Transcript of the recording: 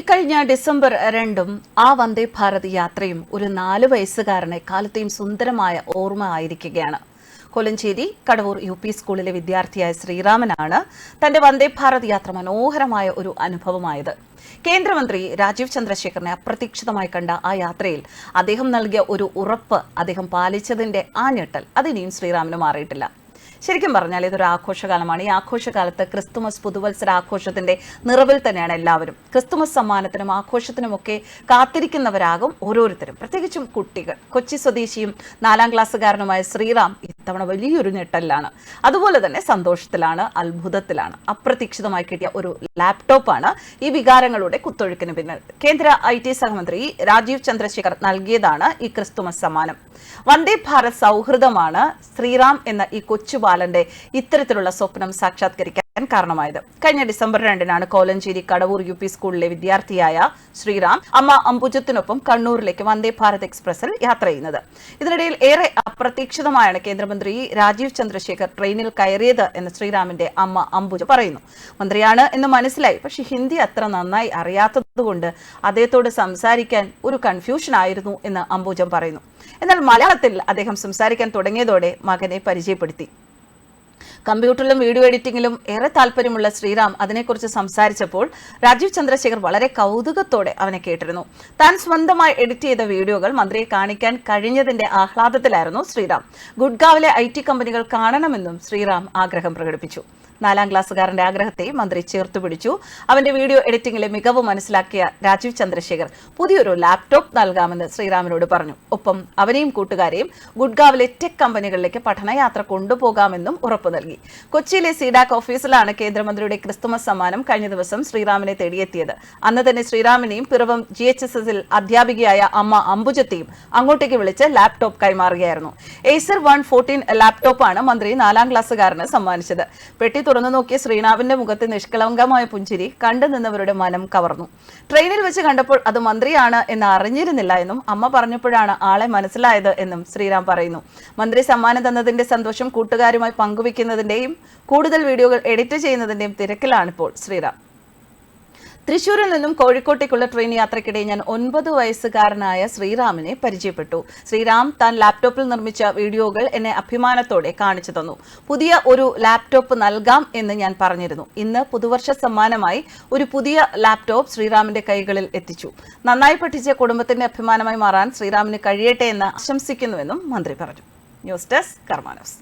ഇക്കഴിഞ്ഞ ഡിസംബർ രണ്ടും ആ വന്ദേ ഭാരത് യാത്രയും ഒരു നാല് വയസ്സുകാരനെ കാലത്തെയും സുന്ദരമായ ഓർമ്മ ആയിരിക്കുകയാണ്. കൊലഞ്ചേരി കടവൂർ യു പി സ്കൂളിലെ വിദ്യാർത്ഥിയായ ശ്രീറാമനാണ് തന്റെ വന്ദേ ഭാരത് യാത്ര മനോഹരമായ ഒരു അനുഭവമായത്. കേന്ദ്രമന്ത്രി രാജീവ് ചന്ദ്രശേഖറിനെ അപ്രതീക്ഷിതമായി കണ്ട ആ യാത്രയിൽ അദ്ദേഹം നൽകിയ ഒരു ഉറപ്പ് അദ്ദേഹം പാലിച്ചതിന്റെ ആ ഞെട്ടൽ അതിനിയും ശ്രീറാമിന് മാറിയിട്ടില്ല. ശരിക്കും പറഞ്ഞാൽ ഇതൊരു ആഘോഷകാലമാണ്. ഈ ആഘോഷകാലത്ത് ക്രിസ്തുമസ് പുതുവത്സര ആഘോഷത്തിന്റെ നിറവിൽ തന്നെയാണ് എല്ലാവരും. ക്രിസ്തുമസ് സമ്മാനത്തിനും ആഘോഷത്തിനുമൊക്കെ കാത്തിരിക്കുന്നവരാകും ഓരോരുത്തരും. പ്രത്യേകിച്ചും കുട്ടികൾ. കൊച്ചി സ്വദേശിയും നാലാം ക്ലാസ്സുകാരനുമായ ശ്രീറാം ഇത്തവണ വലിയൊരു ഞെട്ടലിലാണ്. അതുപോലെ തന്നെ സന്തോഷത്തിലാണ് അത്ഭുതത്തിലാണ്. അപ്രതീക്ഷിതമായി കിട്ടിയ ഒരു ലാപ്ടോപ്പാണ് ഈ വികാരങ്ങളുടെ കുത്തൊഴുക്കിന് പിന്നിൽ. കേന്ദ്ര ഐ ടി സഹമന്ത്രി രാജീവ് ചന്ദ്രശേഖർ നൽകിയതാണ് ഈ ക്രിസ്തുമസ് സമ്മാനം. വന്ദേ ഭാരത് സൗഹൃദമാണ് ശ്രീറാം എന്ന ഈ കൊച്ചു ബാലന്റെ ഇത്തരത്തിലുള്ള സ്വപ്നം സാക്ഷാത്കരിക്കാൻ കാരണമായത്. കഴിഞ്ഞ ഡിസംബർ രണ്ടിനാണ് കോലഞ്ചേരി കടവൂർ യു പി സ്കൂളിലെ വിദ്യാർത്ഥിയായ ശ്രീറാം അമ്മ അംബുജത്തിനൊപ്പം കണ്ണൂരിലേക്ക് വന്ദേ ഭാരത് എക്സ്പ്രസിൽ യാത്ര ചെയ്യുന്നത്. ഇതിനിടയിൽ ഏറെ അപ്രതീക്ഷിതമായാണ് കേന്ദ്രമന്ത്രി രാജീവ് ചന്ദ്രശേഖർ ട്രെയിനിൽ കയറിയത് എന്ന് ശ്രീറാമിന്റെ അമ്മ അംബുജ പറയുന്നു. മന്ത്രിയാണ് എന്ന് മനസ്സിലായി പക്ഷെ ഹിന്ദി അത്ര നന്നായി അറിയാത്തതുകൊണ്ട് അദ്ദേഹത്തോട് സംസാരിക്കാൻ ഒരു കൺഫ്യൂഷൻ ആയിരുന്നു എന്ന് അംബുജം പറയുന്നു. എന്നാൽ മലയാളത്തിൽ അദ്ദേഹം സംസാരിക്കാൻ തുടങ്ങിയതോടെ മകനെ പരിചയപ്പെടുത്തി. കമ്പ്യൂട്ടറിലും വീഡിയോ എഡിറ്റിംഗിലും ഏറെ താല്പര്യമുള്ള ശ്രീറാം അതിനെക്കുറിച്ച് സംസാരിച്ചപ്പോൾ രാജീവ് ചന്ദ്രശേഖർ വളരെ കൗതുകത്തോടെ അവനെ കേട്ടിരുന്നു. താൻ സ്വന്തമായി എഡിറ്റ് ചെയ്ത വീഡിയോകൾ മന്ത്രിയെ കാണിക്കാൻ കഴിഞ്ഞതിന്റെ ആഹ്ലാദത്തിലായിരുന്നു ശ്രീറാം. ഗുഡ്ഗാവിലെ ഐ കമ്പനികൾ കാണണമെന്നും ശ്രീറാം ആഗ്രഹം പ്രകടിപ്പിച്ചു. നാലാം ക്ലാസ്സുകാരന്റെ ആഗ്രഹത്തെ മന്ത്രി ചേർത്തു പിടിച്ചു. അവന്റെ വീഡിയോ എഡിറ്റിംഗിലെ മികവ് മനസ്സിലാക്കിയ രാജീവ് ചന്ദ്രശേഖർ പുതിയൊരു ലാപ്ടോപ്പ് നൽകാമെന്ന് ശ്രീറാമിനോട് പറഞ്ഞു. ഒപ്പം അവനെയും കൂട്ടുകാരെയും ഗുഡ്ഗാവിലെ ടെക് കമ്പനികളിലേക്ക് പഠനയാത്ര കൊണ്ടുപോകാമെന്നും ഉറപ്പു നൽകി. കൊച്ചിയിലെ സിഡാക് ഓഫീസിലാണ് കേന്ദ്രമന്ത്രിയുടെ ക്രിസ്തുമസ് സമ്മാനം കഴിഞ്ഞ ദിവസം ശ്രീറാമിനെ തേടിയെത്തിയത്. അന്ന് തന്നെ ശ്രീറാമിനെയും പിറവം ജി എച്ച് എസ് എസിൽ അധ്യാപികയായ അമ്മ അംബുജത്തെയും അങ്ങോട്ടേക്ക് വിളിച്ച് ലാപ്ടോപ്പ് കൈമാറുകയായിരുന്നു. എയ്സർ വൺ ഫോർട്ടീൻ ലാപ്ടോപ്പാണ് മന്ത്രി നാലാം ക്ലാസ്സുകാരന് സമ്മാനിച്ചത്. പെട്ടി തുറന്നു നോക്കിയ ശ്രീനാവിന്റെ മുഖത്തെ നിഷ്കളങ്കമായ പുഞ്ചിരി കണ്ടു നിന്നവരുടെ മനം കവർന്നു. ട്രെയിനിൽ വെച്ച് കണ്ടപ്പോൾ അത് മന്ത്രിയാണ് എന്ന് അറിഞ്ഞിരുന്നില്ല എന്നും അമ്മ പറഞ്ഞപ്പോഴാണ് ആളെ മനസ്സിലായത് എന്നും ശ്രീറാം പറയുന്നു. മന്ത്രി സമ്മാനം തന്നതിന്റെ സന്തോഷം കൂട്ടുകാരുമായി പങ്കുവെക്കുന്നതിന്റെയും കൂടുതൽ വീഡിയോകൾ എഡിറ്റ് ചെയ്യുന്നതിന്റെയും തിരക്കിലാണിപ്പോൾ ശ്രീറാം തൃശൂരിൽ നിന്നും കോഴിക്കോട്ടേക്കുള്ള ട്രെയിൻ യാത്രയ്ക്കിടെ ഞാൻ ഒൻപത് വയസ്സുകാരനായ ശ്രീറാമിനെ പരിചയപ്പെട്ടു. ശ്രീറാം താൻ ലാപ്ടോപ്പിൽ നിർമ്മിച്ച വീഡിയോകൾ എന്നെ അഭിമാനത്തോടെ കാണിച്ചു തന്നു. പുതിയ ഒരു ലാപ്ടോപ്പ് നൽകാം എന്ന് ഞാൻ പറഞ്ഞിരുന്നു. ഇന്ന് പുതുവർഷ സമ്മാനമായി ഒരു പുതിയ ലാപ്ടോപ്പ് ശ്രീറാമിന്റെ കൈകളിൽ എത്തിച്ചു. നന്നായി പഠിച്ച കുടുംബത്തിന്റെ അഭിമാനമായി മാറാൻ ശ്രീറാമിന് കഴിയട്ടെ എന്ന് ആശംസിക്കുന്നുവെന്നും മന്ത്രി പറഞ്ഞു. News desk കർമാനോസ്